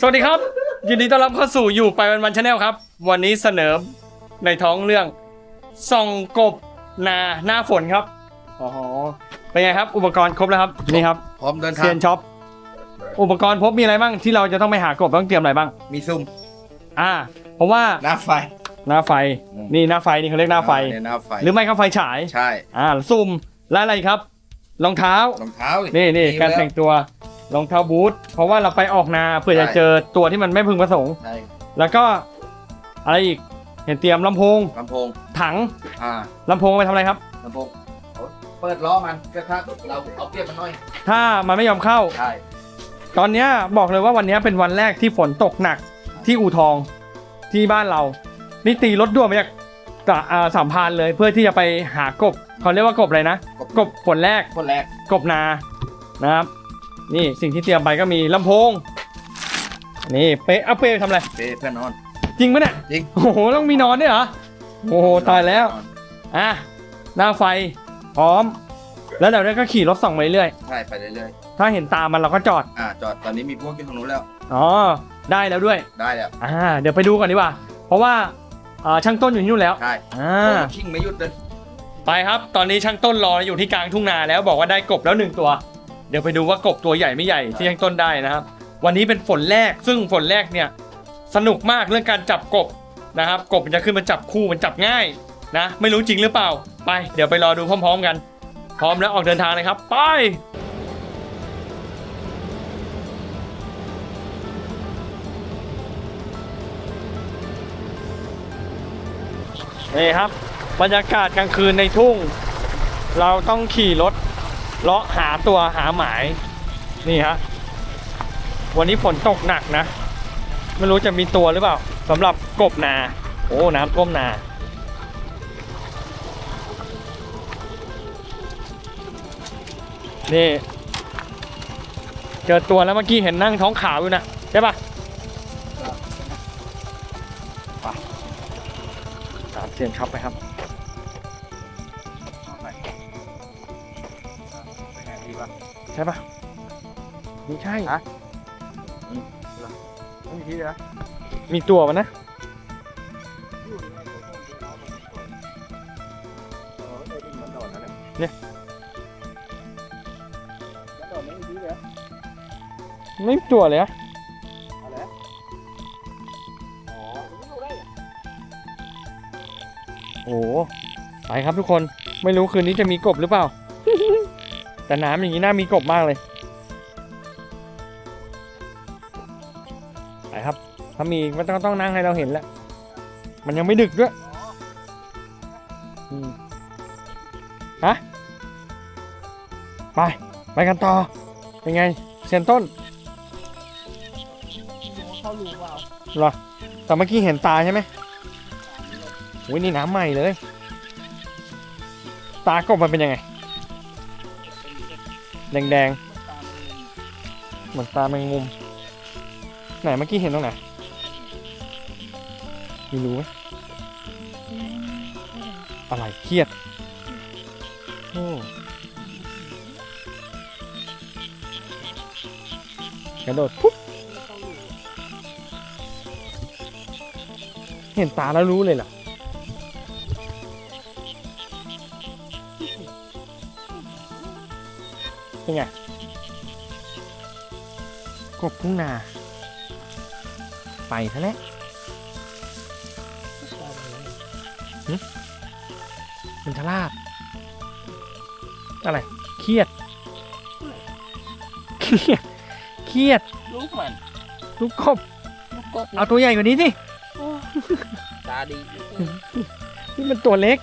สวัสดีครับ ยินดีต้อนรับเข้าสู่อยู่ไปวันวันชาแนลครับ วันนี้เสนอในท้องเรื่องส่องกบนาหน้าฝนครับอ๋อเป็นไงครับ อุปกรณ์ครบแล้วครับนี่ครับพร้อมเดินทาเซียงนช็อปอุปกรณ์พบมีอะไรบ้างที่เราจะต้องไปหากบต้องเตรียมอะไรบ้าง มีซุ่มอ่า เพราะว่าหน้าไฟ หน้าไฟอืม นี่หน้าไฟนี่เขาเรียกหน้าไฟเนี่ยหน้าไฟหรือไม่ก็ไฟฉาย ใช่อ่าซุ่มและอะไรครับรองเท้ารองเท้าดินี่นี่มีการแล้วแต่งตัว รองเท้าบูทเพราะว่าเราไปออกนาเพื่อจะใช่ เจอตัวที่มันไม่พึงประสงค์ ใช่แล้วก็อะไรอีกเห็นเตรียมลำโพง ลำโพง ถังอ่าลำโพงเอาไปทำอะไรครับ ลำโพงเอาเปิดล้อมันก็ถ้าเราเอาเปรียบมันหน่อย ถ้ามันไม่ยอมเข้า ใช่ ตอนเนี้ยบอกเลยว่าวันเนี้ยเป็นวันแรกที่ฝนตกหนักที่อู่ทองที่บ้านเรา นี่ตีรถด่วนมาจากตะอ่าสามพรานเลยเพื่อที่จะไปหากบเขาเรียกว่ากบอะไรนะ กบฝนแรกคนแรกกบนานะครับ นี่สิ่งที่เตรียมไปก็มีลำโพง นี่เป๊ะเอาเป๊ะทำอะไร เปเพื่อนนอน จริงปะเนี่ยจริง โอ้โหต้องมีนอนด้วยเหรอโอ้โหตายแล้วนอนอะหน้าไฟพร้อม แล้วเดี๋ยวเราก็ขี่รถส่องไปเรื่อยใช่ไปเรื่อยถ้าเห็นตามมันเราก็จอดๆอ่าจอดตอนนี้มีพวกอยู่ตรงนู้นแล้วอ๋อได้แล้วด้วยได้แล้วอ่าเดี๋ยวไปดูก่อนดีกว่า เพราะว่าอ่าช่างต้นอยู่ที่นู่นแล้วใช่อ่าโอ้ชิงไม่หยุดเลยไปครับ ตอนนี้ช่างต้นรออยู่ที่กลางทุ่งนาแล้วบอกว่าได้กบแล้วหนึ่งตัว เดี๋ยวไปดูว่ากบตัวใหญ่ไม่ใหญ่ที่ช่างต้นได้นะครับ วันนี้เป็นฝนแรกซึ่งฝนแรกเนี่ยสนุกมากเรื่องการจับกบนะครับ กบมันจะขึ้นมาจับคู่มันจับง่ายนะไม่รู้จริงหรือเปล่า ไป เดี๋ยวไปรอดูพร้อม ๆ กัน พร้อมแล้วออกเดินทางเลยครับ ไปนี่ครับ บรรยากาศกลางคืนในทุ่ง เราต้องขี่รถ เลาะหาตัวหาหมาย นี่ฮะ วันนี้ฝนตกหนักนะ ไม่รู้จะมีตัวหรือเปล่าสำหรับกบนา โอ้น้ำท่วมนา นี่ เจอตัวแล้วเมื่อกี้เห็นนั่งท้องขาวอยู่นะใช่ปะไปตามเซียนช็อปไปครับ ใช่ปะไม่ใช่ฮะ ไม่มีที่เลยนะมีตัวมันนะเนี่ยไม่มีตัวเลยอะโอ้โหไปครับทุกคนไม่รู้คืนนี้จะมีกบหรือเปล่า แต่น้ำอย่างนี้น่ามีกบมากเลย ไปครับ ถ้ามีก็ต้องต้องนั่งให้เราเห็นแหละมันยังไม่ดึกด้วยอืมฮะ ไป ไปกันต่อ เป็นไงเซียนต้นเขารูเปล่าหรอ แต่เมื่อกี้เห็นตาใช่ไหมโอ้ยนี่น้ำใหม่เลย ตากบมันเป็นยังไง แดงๆ เหมือนตาแมงมุม ไหนเมื่อกี้เห็นตรงไหนม่รู้ไหมอะไรเครียดโอ้กระโดดปุ๊บเห็นตาแล้วรู้เลยเหรอ นไงกบทุ่งนา ไปซะแล้วหึเป็นทลาบ อะไร เครียด เครียด เครียด ลูกมัน ลูกกบ ลูกกบเอาตัวใหญ่กว่านี้สิตาดีนี่มันตัวเล็ก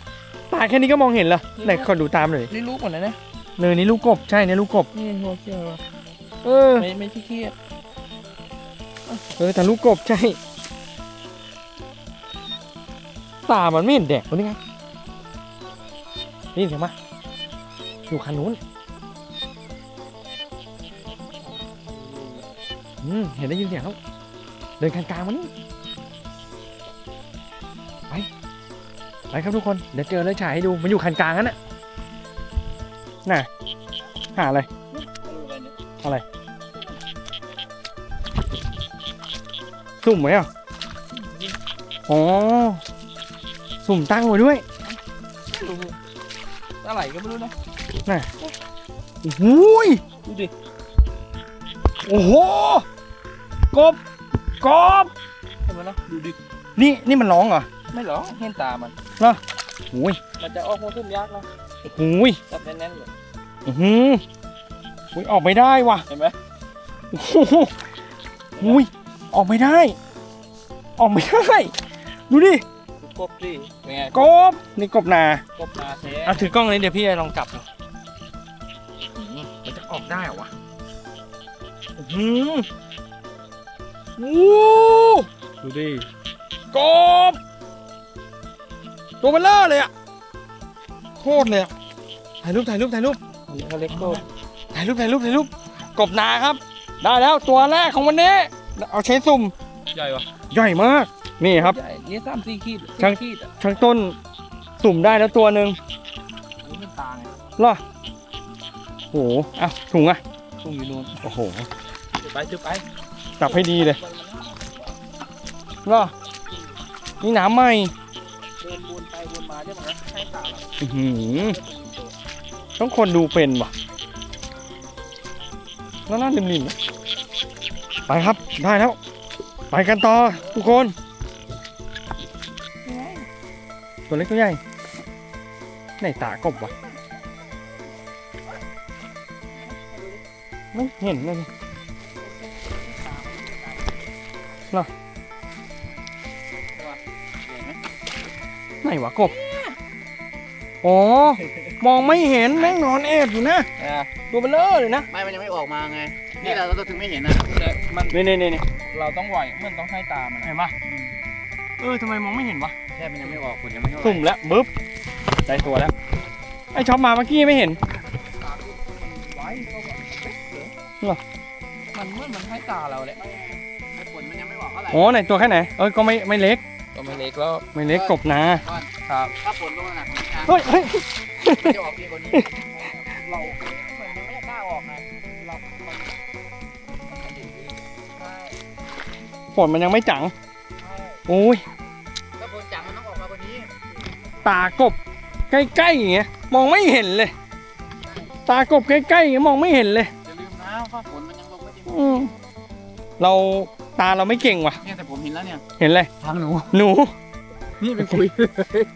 ตาแค่นี้ก็มองเห็นเหรอไหนขอดูตามหน่อยนี่ลูกมันนะนะ เนยนี่ลูกกบ ใช่เนี่ยลูกกบ นี่หัวเขียวเออ ไม่ไม่ขี้เกียจเออแต่ลูกกบใช่ ตามันไม่เห็นแดกวะนี่ไงนี่เห็นไหมอยู่คันนู้นอืมเห็นได้ยินเสียงแล้วเดินกลางๆมันนี่ไปไปครับทุกคน เดี๋ยวเจอแล้วฉายให้ดู มันอยู่คันกลางนั่นน่ะ น่ะ หาอะไร อะไร สุ่มไหมอะ อ๋อ สุ่มตั้งไว้ด้วย อะไรก็ไม่รู้นะโอ้โหยดูดิ โอ้โห กบ กบเห็นไหมนะดูดิ นี่ นี่มันร้องเหรอ ไม่หรอเห็นตามันโอ้ยมันจะออกมาขึ้นยากนะ โอ้ยจับแน่นๆเลยอือหืออุ้ยออกไม่ได้ว่ะเห็นไหมโอ้โหอุ้ยออกไม่ได้ ออกไม่ได้ดูดิดูกบสิเป็นไงกบนี่กบนากบนาแท้อะถือกล้องเลยเดี๋ยวพี่จะลองจับดูมันจะออกได้เหรอวะอื้อหือโอ้ดูดิกบตัวเบลเลอร์เลยอะ โคตรเลยอะถ่ายรูปถ่ายรูปถ่ายรูปอันนี้เขาเล็กกบถ่ายรูปถ่ายรูปถ่ายรูปกบนาครับ ได้แล้วตัวแรกของวันนี้ เอาใช้สุ่มใหญ่ปะใหญ่มาก นี่ครับ ใหญ่นี่สามสี่ขีดช่างสี่ขีดอะช่างต้นสุ่มได้แล้วตัวหนึ่งนี่มันตาไงเหรอโอ้โหอะถุงอะตุ้งอยู่นู่นโอ้โหถือไปถือไปจับให้ดีเลยเหรอนี่น้ำใหม่ เดินวน ไปวนมาเนี่ยมันก็ให้ตาเรอื้อหือต้องคนดูเป็นว่ะน่าน่าริมๆนะไปครับได้แล้ว ไปกันต่อทุกคน ตัวเล็กตัวใหญ่ไหนตากบวะไม่เห็นเลย วะกบ อ๋อ มองไม่เห็นแม่งนอนเอ็ดอยู่นะอะตัวเบลเลอร์เลยนะ ไม่มันยังไม่ออกมาไง นี่เราเราถึงไม่เห็นนะ แต่มันนี่นี่นี่นี่เราต้องไหวเหมันต้องให้ตามันเห็อะนปะเออทำไมมองไม่เห็นวะ แค่มันยังไม่ออกคุณยังไม่เท่าไหร่สุ่มแล้วบึ๊บได้ตัวแล้ว ไอช็อปมาเมื่อกี้ไม่เห็นไหวก็แบบเหรอมันเหมือนมันให้ตาเราแหละผลมันยังไม่ออกเท่าไหร่ อ๋อไหนตัวแค่ไหน เอ้ยก็ไม่ไม่เล็กก็ ไม่เล็กแล้วไม่เล็กกบนาครับถ้าผลลงหนักของทางเฮ้ยเฮ้ยมันจะออกดีกว่านี้เราเหมือนมันไม่กล้าออกไงเรามันมันไม่อยู่ดีใช่ฝนมันยังไม่จังโอ้ยถ้าผลจังมันต้องออกมากว่านี้ตากบใกล้ๆอย่างเงี้ยมองไม่เห็นเลย ตากบใกล้ๆอย่างเงี้ยมองไม่เห็นเลยอย่าลืมนะว่าผลมันยังลงไม่ดีอืมเรา ตาเราไม่เก่งว่ะ เนี่ยแต่ผมเห็นแล้วเนี่ยเห็นเลยทางหนู หนู นี่ไปคุย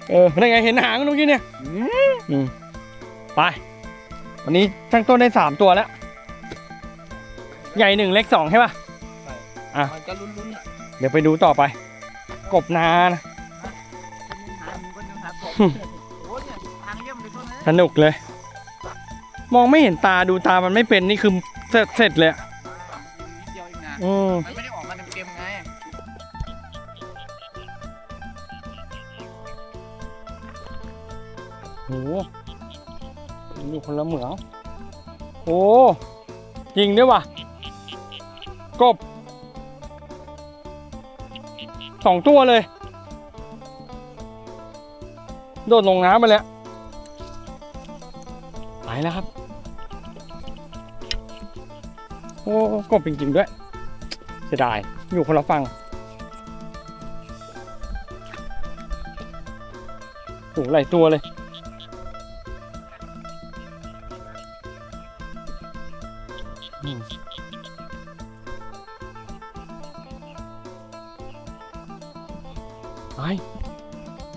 เออนั่นไงเห็นหางเมื่อกี้เนี่ยอืมไป วันนี้ช่างต้นได้สามตัวแล้ว ใหญ่หนึ่งเล็กสองใช่ป่ะอะมันก็ลุ้นๆอะเดี๋ยวไปดูต่อไป กบนานะหาหนูก็ยังหาผมหึโอ้ยเนี่ยทางเยี่ยมเลยต้นนะสนุกเลย มองไม่เห็นตาดูตามันไม่เป็นนี่คือเสร็จเสร็จเลยอะนิดเดียวเองนะอืมมันไม่ได้ออกมาเต็มๆไงโหมันอยู่คนละเหมืองโอ้จริงด้วยว่ะ กบสองตัวเลย โดดลงน้ำไปแล้วไปแล้วครับ โอ้กบจริงๆด้วย เสียดาย อยู่คนละฝั่งโอ้หลายตัวเลยอืมไป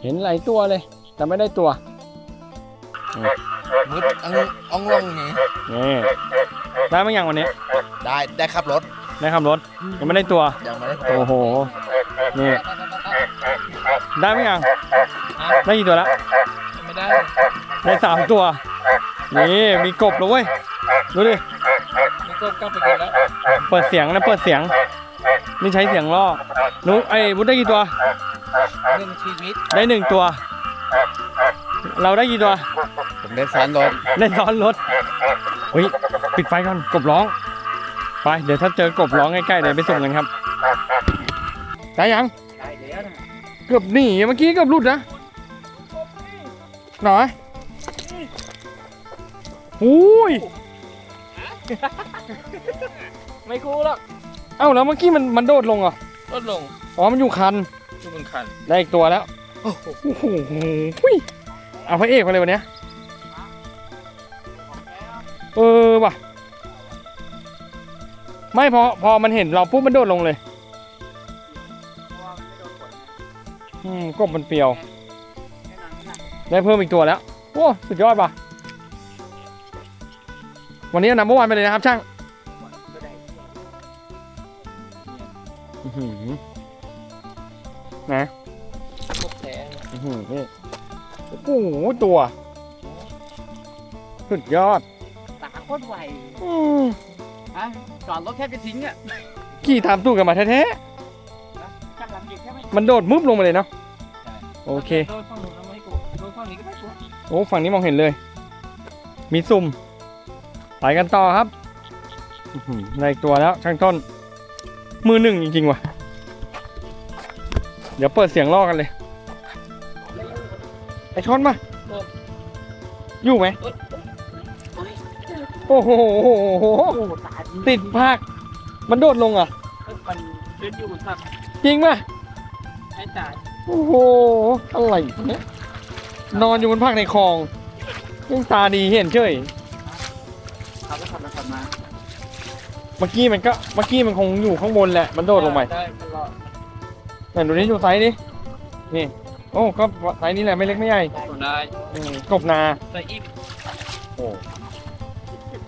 เห็นหลายตัวเลย แต่ไม่ได้ตัวมืดอังอ่องลงไงนี่ได้ไหมยังวันนี้ ได้ได้ขับรถ ได้ขับรถยังไม่ได้ตัว ยังไม่ได้โอ้โห นี่ ได้ไหมยัง ได้กี่ตัวแล้ว ไม่ได้ ได้สามตัว นี่มีกบแล้วเว้ย ดูดินี่ก็กลับไปกินแล้ว เปิดเสียงนะเปิดเสียง นี่ใช้เสียงล่อหนูไอ้บุญได้กี่ตัวหนึ่งชีวิต ได้หนึ่งตัว เราได้กี่ตัวผมได้ซ้อนรถ ได้ซ้อนรถเฮ้ยปิดไฟก่อนกบร้อง ไปเดี๋ยวถ้าเจอกบร้องใกล้ๆเดี๋ยวไปส่งกันครับได้ยังได้แล้วนะเกือบหนีเมื่อกี้เกือบหลุดนะหน่อยอุ้ยไม่คู่หรอกเอ้าแล้วเมื่อกี้มันมันโดดลงเหรอลดลงอ๋อมันอยู่คันดูเป็นคันได้อีกตัวแล้วโอ้โหหุ้ยเอาพระเอกมาเลยวันเนี้ยเออว่ะ ไม่พอพอมันเห็นเราปุ๊บมันโดดลงเลยอืมกบมันเปรียว ได้เพิ่มอีกตัวแล้วโอ้สุดยอดว่ะ วันนี้เอานำเมื่อวานไปเลยนะครับ ช่างอื้อหือนะพวกแท้อื้อหือนี่โอ้โหตัว สุดยอด ตาโคตรไว อืมฮะจอดรถแทบจะทิ้งอะขี่ตามตู้กันมาแท้ข้างหลังอีกแค่ไม่ๆมันโดดมึบลงมาเลยเนาะโอเค โดนฝั่งนู้นทำไมกูโดนฝั่งนี้ก็ไม่กลัวโอ้ฝั่งนี้มองเห็นเลย มีซุ่มไปกันต่อครับอื้อหือในอีกตัวแล้วช่างต้น มือหนึ่งจริงๆว่ะ เดี๋ยวเปิดเสียงล่อกันเลย ไอช้อนมา อยู่ไหมโอ้โหโอ้ตาดี ติดภาค มันโดดลงอะ มันเดินอยู่สักจริงป่ะ ไอ้ตาโอ้โห อะไรเนี่ย นอนอยู่บนภาคในคลองยังตาดีเห็นเฉยขับรถขับมาขับมาเมื่อกี้มันก็เมื่อกี้มันคงอยู่ข้างบนแหละ มันโดดลงไปได้มันรอไหนดูนี่ดูไซส์ดินี่ โอ้ก็ไซส์นี้แหละไม่เล็กไม่ใหญ่ได้อืมกบนาใส่อิ่มโอ้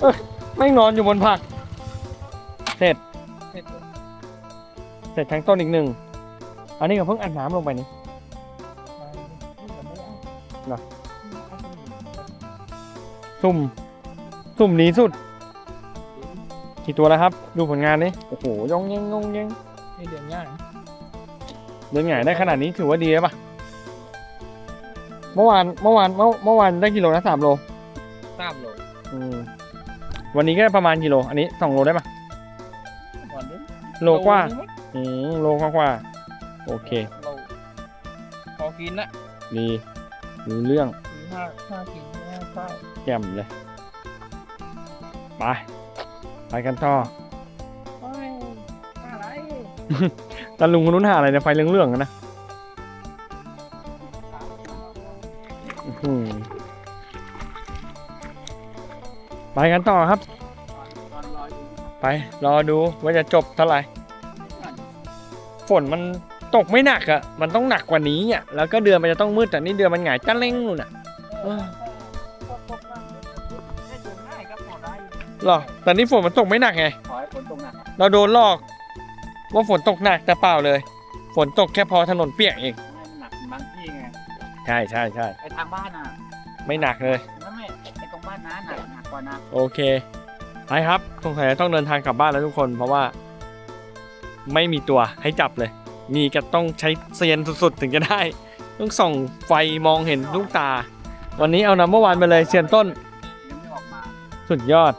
เอ้ยไม่งนอนอยู่บนผัก เสร็จเสร็จ เสร็จทั้งต้นอีกหนึ่ง อันนี้ก็เพิ่งอัดน้ำลงไปนี่เหรอสุ่มสุ่มหนีสุด กี่ตัวแล้วครับ ดูผลงานนี่โอ้โหยองเยงยองเยงนี่เดือนย่างเดินหงายได้ขนาดนี้ถือว่าดีแล้วปะเมื่อวานเมื่อวานเมื่อเมื่อวานได้กิโลนะสามโลสามโล อืมวันนี้ก็ประมาณกิโล อันนี้สองโลได้ปะวันนึง โลกว่านึงมั้งอืมโลกว่ากว่าโอเค โลพอกินละดีรู้เรื่องสี่ห้าห้ากินห้าข้าวแจ่มเลย ไป ไปกันต่อโอ้ยอะไรตาลุงคนนู้นหาอะไรเนี่ยไฟเรื่องๆกันนะอื้อหือไปกันต่อครับตอนรออยู่ ไป รอดูว่าจะจบเท่าไหร่ ฝนมันตกไม่หนักอะ่ะ มันต้องหนักกว่านี้อะ แล้วก็เดือนมันจะต้องมืดแต่นี่เดือนมันหงายจ้าเล้งนู่นอะเออหรอ แต่นี่ฝนมันตกไม่หนักไง ขอให้ฝนตกหนักเราโดนลอกว่าฝนตกหนักแต่เปล่าเลย ฝนตกแค่พอถนนเปียกเองให้มันหนักบางที่ไง ใช่ใช่ใช่ไอ้ทางบ้านอะ ไม่หนักเลยนั่นแหละไอ้ตรงบ้านน้าหนักหนักกว่านะ โอเค ไปครับสงสัยจะต้องเดินทางกลับบ้านแล้วทุกคน เพราะว่า ไม่มีตัวให้จับเลย มีก็ต้องใช้เซียนสุดๆ ถึงจะได้ ต้องส่องไฟมองเห็นลูกตา วันนี้เอานำเมื่อวานไปเลยเซียนต้น ยังไม่ออกมาสุดยอด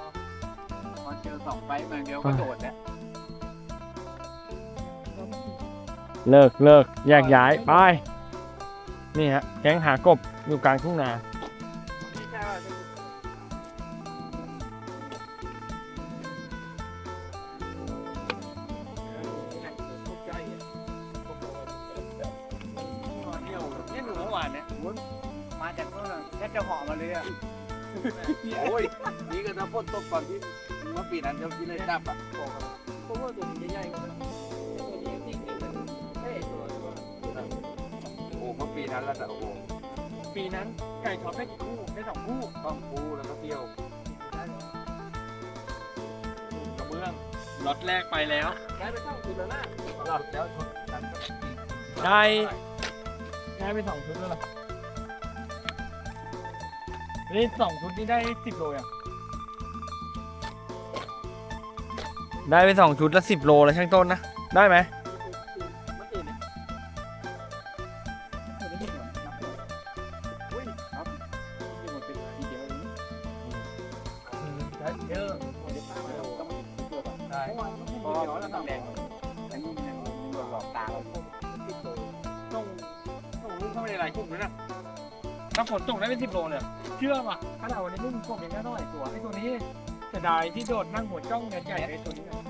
พอเจอสองไฟเมืองเดียวก็โดดแล้วเลิกเลิกแยกย้ายไป นี่ฮะแก๊งหากบอยู่กลางทุ่งนา เมื่อปีนั้นที่ที่เลยจับอะเพราะว่าตัวนี้ใหญ่กว่าตัวนี้จริงๆเลยเฮ้ยตัวโอ้เมื่อปีนั้นแล้วแต่โอ้โหปีนั้นไก่ท็อปได้กี่คู่ได้สองคู่ต้องปูแล้วก็เที่ยวกระเบื้องล็อตแรกไปแล้วได้ไปเท่าคุณแล้วนะหลับแล้วชนกันก็ได้ได้ไปสองชุดแล้วเหรอนี่สองชุดนี่ได้สิบโลยัง ได้ไปสองชุดละสิบโลแล้วช่างต้นนะ ได้ไหมมันอื่นเนี่ยไม่ได้เหมือนนับเลยอุ้ยครับนี่มันเป็นทีเดียวเลยได้เยอะเดี๋ยวตามมาเราต้องมาติดตัวก่อนได้พอแล้วต้องแดงอันนี้มันหลอกตาเราติดตัวต้องต้องรู้เข้าไปในหลายกลุ่มด้วยนะถ้าฝนตกได้เป็นสิบโลเนี่ยเชื่อป่ะถ้าเราวันนี้ไม่มีกบอย่างนี้เท่าไหร่ตัวไอ้ตัวนี้เสียดายที่โดดนั่งหัวจ้องใหญ่ๆไอ้ตัวนี้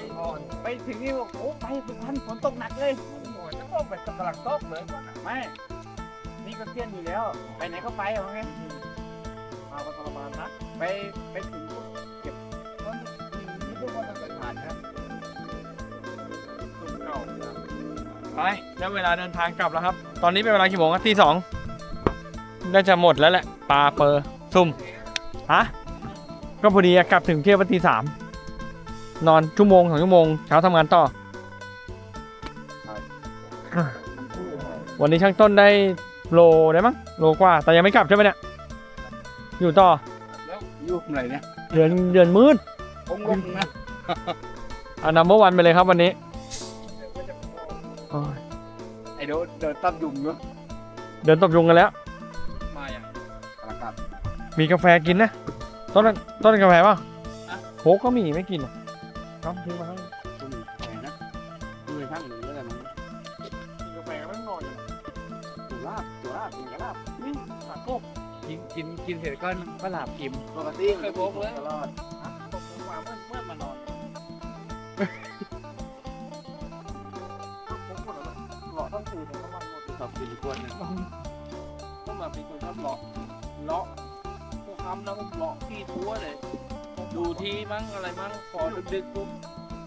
เนี่ยอุ้ยไปไปถึงนี่บอกโอ้ไปสุพรรณฝนตกหนักเลยโอ้ยจะตกแบบตกกำลังตกเลยไม่นี่ก็เตี้ยนอยู่แล้ว ไปไหนก็ไปเอาไงมาก็ทรมานนะไปไปถึงปุ๊บเก็บต้นนี่พวกว่าจะผ่านนะต้นเก่านะไปแล้วเวลาเดินทางกลับแล้วครับ ตอนนี้เป็นเวลากี่โมงครับตีสองน่าจะหมดแล้วแหละปลาเปอร์ซุ่มฮะก็พอดีอะกลับถึงเที่ยงวันตีสาม นอนชั่วโมงสองชั่วโมงเช้าทำงานต่อ วันนี้ช่างต้นได้โลได้มั้งโลกว่า แต่ยังไม่กลับใช่ไหมเนี่ย อยู่ต่อ แล้วยุ่งอะไรเนี่ยเดือนเดือนมืดผมงงนะเอานัมเบอร์วันไปเลยครับวันนี้โอ้ยไอ้เดี๋ยวเดินตับยุงเนาะเดินตบยุงกันแล้ว มาอย่างกำลังกลับมีกาแฟกินนะ ต้นต้นกาแฟป่ะโค้กก็มีไม่กินหรอก ครับทิ้งมาให้คุณแหงนะดูในช่างหนึ่งแล้วกันนะกินกาแฟก็ไม่นอนอยู่ตัวลาบตัวลาบกินกระลาบนี่ขาโคกกินกินกินเสร็จก็ก็หลับกิ่มปกติเคยพบเลยตลอดผมมาเมื่อเมื่อมานอนผมหมดแล้วหลอต้องตื่นทั้งวันหมดชอบกินกวนเนี่ยต้องมาเป็นคนชอบหลอกเลาะพวกคำแล้วผมเลาะที่ทั่วเลย ดูที่มั้งอะไรมั้งพอดึกๆปุ๊บ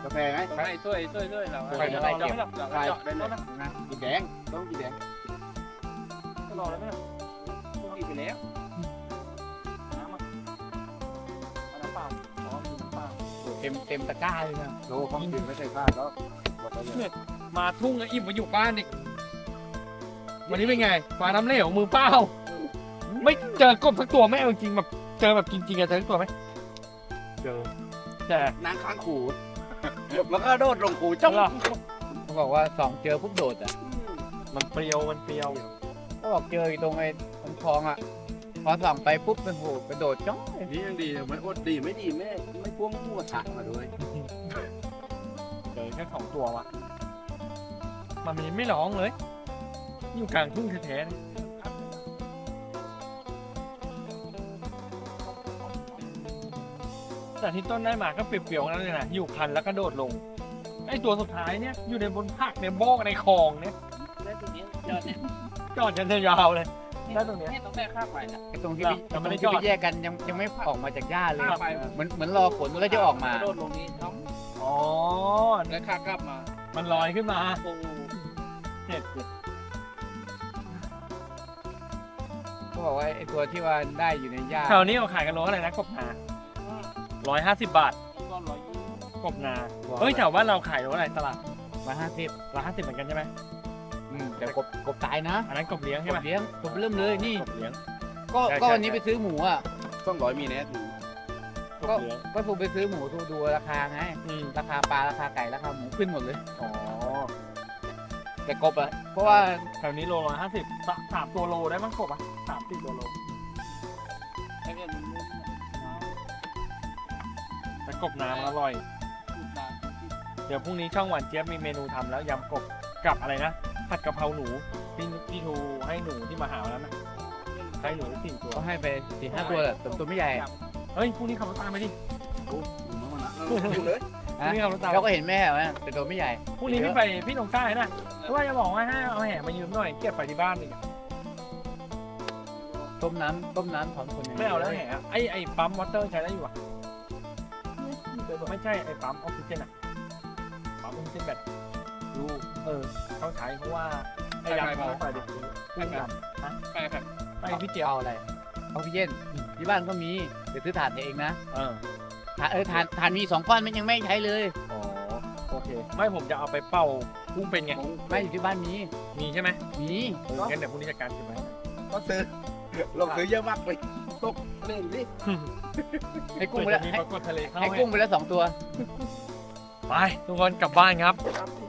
กาแฟไหมต้องให้ช่วยช่วยช่วยเราใครจะไล่เก็บเราก็เจาะได้เลยนะกินแดงต้องกินแดงก็รอแล้วไหมพวกนี้ไปแล้วน้ำอะเอาน้ำเปล่าอ๋อมีน้ำเปล่าเต็มเต็มตะกร้าเลยนะโลของกินไม่ใช่ข้าวแล้วหมดแล้วเนี่ยมาทุ่งแล้วอิ่มมาอยู่บ้านอีกวันนี้เป็นไงฟ้าน้ำเหลวมือเปล่าไม่เจอกบสักตัวไหมเอาจริงๆแบบเจอแบบจริงๆอะเจอสักตัวไหมเจอแต่นางค้างขู่แล้วก็โดดลงขู่จ้องเหรอเขาบอกว่าสองเจอปุ๊บโดดอะมันเปรี้ยวมันเปรี้ยวก็บอกเจออยู่ตรงไอ้ตรงคลองอะพอส่องไปปุ๊บเป็นโหกระโดดจ้องนี่ยังดีไม่อดดีไม่ดีไม่ไม่พ่วงหัวถักมาด้วยเจอแค่สองตัววะมันมีไม่ร้องเลย อยู่กลางทุ่งแท้ๆ แต่ที่ต้นได้มาก็เปรียวๆนั่นเลยนะอยู่คันแล้วก็โดดลง ไอ้ตัวสุดท้ายเนี่ยอยู่ในบนผักในโบกในคลองเนี่ยแล้วตรงนี้ยอดเนี่ยจอดกันยาวเลยได้ตรงเนี้ย นี่ต้องได้ค่าไฟนะ ไอ้ตรงที่เหรอพี่แต่ไม่ได้ตรงที่จอดไปแยกกันยังยังไม่ออกมาจากหญ้าเลยค่าไฟเหมือนเหมือนรอฝนแล้วจะออกมา โดดลงนี้ท้องอ๋อแล้วขากลับมามันลอยขึ้นมาโอ้โหเจ็ดเจ็ดเขาบอกว่าไอ้ตัวที่ว่าได้อยู่ในหญ้า แถวนี้เขาขายกันโลอะไรนะกบนา ร้อยห้าสิบบาทก็ร้อยยี่สิบกบนา เฮ้ยแถวบ้านเราขายโลอะไรตลาดมาห้าสิบร้อยห้าสิบเหมือนกันใช่ไหมแต่กบกบตายนะอันนั้นกบเลี้ยงกใช่ไหมบเลี้ยงกบเริ่มเลยนี่ กบเลี้ยง ก็ใช่ก็ใช่วันนี้ไปซื้อหมูอะ ต้องร้อยมีแน่ถูกกบเลี้ยงก็ผมไปซื้อหมูดูดูราคาไง อืมราคาปลาราคาไก่ราคาหมูขึ้นหมดเลย อ๋อแต่กบอะเพราะว่าแถวนี้โลร้อยห้าสิบสามตัวโลได้มั้งกบอะสามสี่ตัวโล บนามันอร่อยพูดนานเดี๋ยวพรุ่งนี้ช่องหวานเจี๊ยบมีเมนูทำแล้วยำกบกับอะไรนะผัดกะเพราหนูพี่พี่ทูให้หนูที่มาหาวันนั้นนะให้หนูสี่ตัวก็ให้ไปสี่ห้าตัวแหละแต่ตัวไม่ใหญ่เฮ้ยพรุ่งนี้ขับรถตามไปดิอยู่มามันนะดูเลยพรุ่งนี้ขับรถตามเราก็เห็นแม่เหรอแต่ตัวไม่ใหญ่พรุ่งนี้พี่ไปพี่ตรงใต้นะเพราะว่าจะบอกว่าให้เอาแห่มายืมหน่อยเก็บไปที่บ้านอีกต้มน้ำต้มน้ำถอนคนย่งไม่เอาแล้วแห่ไอไอปั๊มวอเตอร์ใช้ได้อยู่อะ ไม่ใช่ไอปั๊มออกซิเจนอะปั๊มออกซิเจนแบตดูเออเขาใช้เพราะว่าไอ้ยำเขาใส่ดิไปแบบไปแบบไปพี่เจียวเอาอะไรเอาพี่เย็นที่บ้านก็มีเดี๋ยวซื้อถ่านเองนะเออถ่านเออถ่านถ่านมีสองก้อนมันยังไม่ใช้เลยอ๋อโอเค ไม่ผมจะเอาไปเป่าพุ่งเป็นไงไม่อยู่ที่บ้านมีมีใช่ไหมมีเอองั้นเดี๋ยวพรุ่งนี้จัดการเก็บไว้ก็ซื้อลงซื้อเยอะมากไปตก เล่นดิให้กุ้งไปเผื่อแล้วจะมีให้ปรากฏทะเลเข้าให้กุ้งไปแล้วสองตัว ไปทุกคนกลับบ้านครับ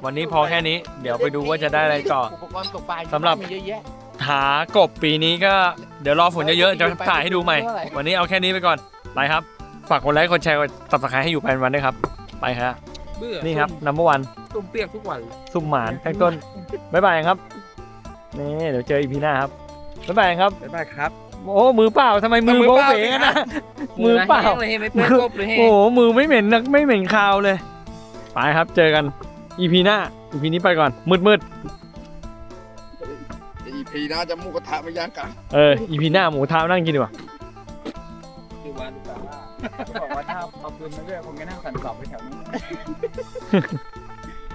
วันนี้พอแค่นี้ เดี๋ยวไปดูว่าจะได้อะไรต่อ อุปกรณ์ตกปลาสำหรับ มีเยอะแยะ หากบปีนี้ก็เดี๋ยวรอฝนเยอะๆ จะถ่ายให้ดูใหม่ วันนี้เอาแค่นี้ไปก่อน ไปครับ ฝากกดไลค์ กดแชร์ กดตับสไครให้อยู่ภายในวันด้วยครับ ไปครับเบื่อนี่ครับนัมเบอร์วันตุ่มเปียกทุกวัน ซุ่มหมานข้างต้น บ๊ายบายครับ นี่เดี๋ยวเจออีพีหน้าครับ บ๊ายบายครับ บ๊ายบายครับ โอ้มือเปล่าทำไมมือมือโบเปล่าเบ๋กันนะมือเปล่าเลยเห็นไหมเปื้อนกบเลยเห็นโอ้โหมือไม่เหม็นนักไม่เหม็นคาวเลย ไปครับเจอกัน EP หน้า EP นี้ไปก่อน มืดมืดอีพีน่าจะหมูกระทะไม่ย่างกันๆเออ EP หน้าหมูท้านั่งกินดีกว่าคือวันลูกสาวว่าบอกว่าถ้าเอาปืนมาด้วยผมก็นั่งสั่นกรอบไปแถวนี้